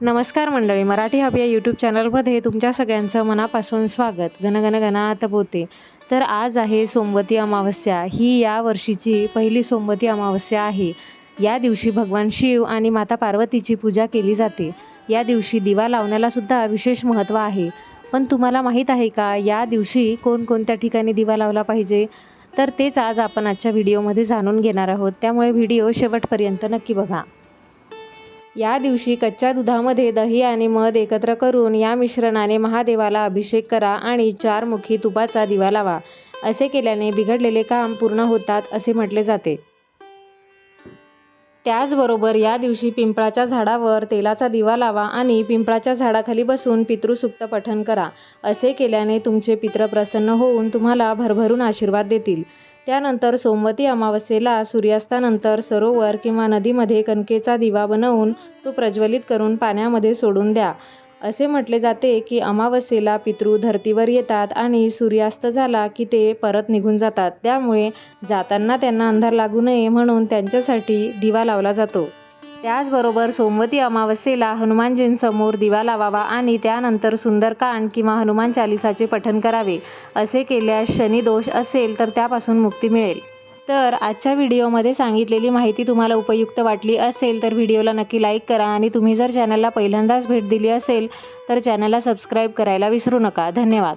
नमस्कार मंडळी मराठी हब या यूट्यूब चॅनलमध्ये तुमच्या सगळ्यांचं मनापासून स्वागत. घनघन गणात बोते तर आज आहे सोमवती अमावस्या. ही या वर्षीची पहिली सोमवती अमावस्या आहे. या दिवशी भगवान शिव आणि माता पार्वतीची पूजा केली जाते. या दिवशी दिवा लावण्याला सुद्धा विशेष महत्त्व आहे. पण तुम्हाला माहीत आहे का या दिवशी कोणकोणत्या ठिकाणी दिवा लावला पाहिजे? तर तेच आज आपण आजच्या व्हिडिओमध्ये जाणून घेणार आहोत. त्यामुळे व्हिडिओ शेवटपर्यंत नक्की बघा. या दिवशी कच्च्या दुधामध्ये दही आणि मध एकत्र करून या मिश्रणाने महादेवाला अभिषेक करा आणि चारमुखी तुपाचा दिवा लावा. असे केल्याने बिघडलेले काम पूर्ण होतात असे म्हटले जाते. त्याचबरोबर या दिवशी पिंपळाच्या झाडावर तेलाचा दिवा लावा आणि पिंपळाच्या झाडाखाली बसून पितृसुक्त पठण करा. असे केल्याने तुमचे पित्र प्रसन्न होऊन तुम्हाला भरभरून आशीर्वाद देतील. त्यानंतर सोमवती अमावस्येला सूर्यास्तानंतर सरोवर किंवा नदीमध्ये कणकेचा दिवा बनवून तो प्रज्वलित करून पाण्यामध्ये सोडून द्या. असे म्हटले जाते की अमावस्येला पितृ धर्तीवर येतात आणि सूर्यास्त झाला की ते परत निघून जातात. त्यामुळे जाताना त्यांना अंधार लागू नये म्हणून त्यांच्यासाठी दिवा लावला जातो. त्याचबरोबर सोमवती अमावस्येला हनुमानजींसमोर दिवा लावावा आणि त्यानंतर सुंदरकांड किंवा हनुमान चालिसाचे पठण करावे असे केल्यास शनिदोष असेल तर त्यापासून मुक्ती मिळेल. तर आजच्या व्हिडिओमध्ये सांगितलेली माहिती तुम्हाला उपयुक्त वाटली असेल तर व्हिडिओला नक्की लाईक करा आणि तुम्ही जर चॅनलला पहिल्यांदाच भेट दिली असेल तर चॅनलला सबस्क्राईब करायला विसरू नका. धन्यवाद.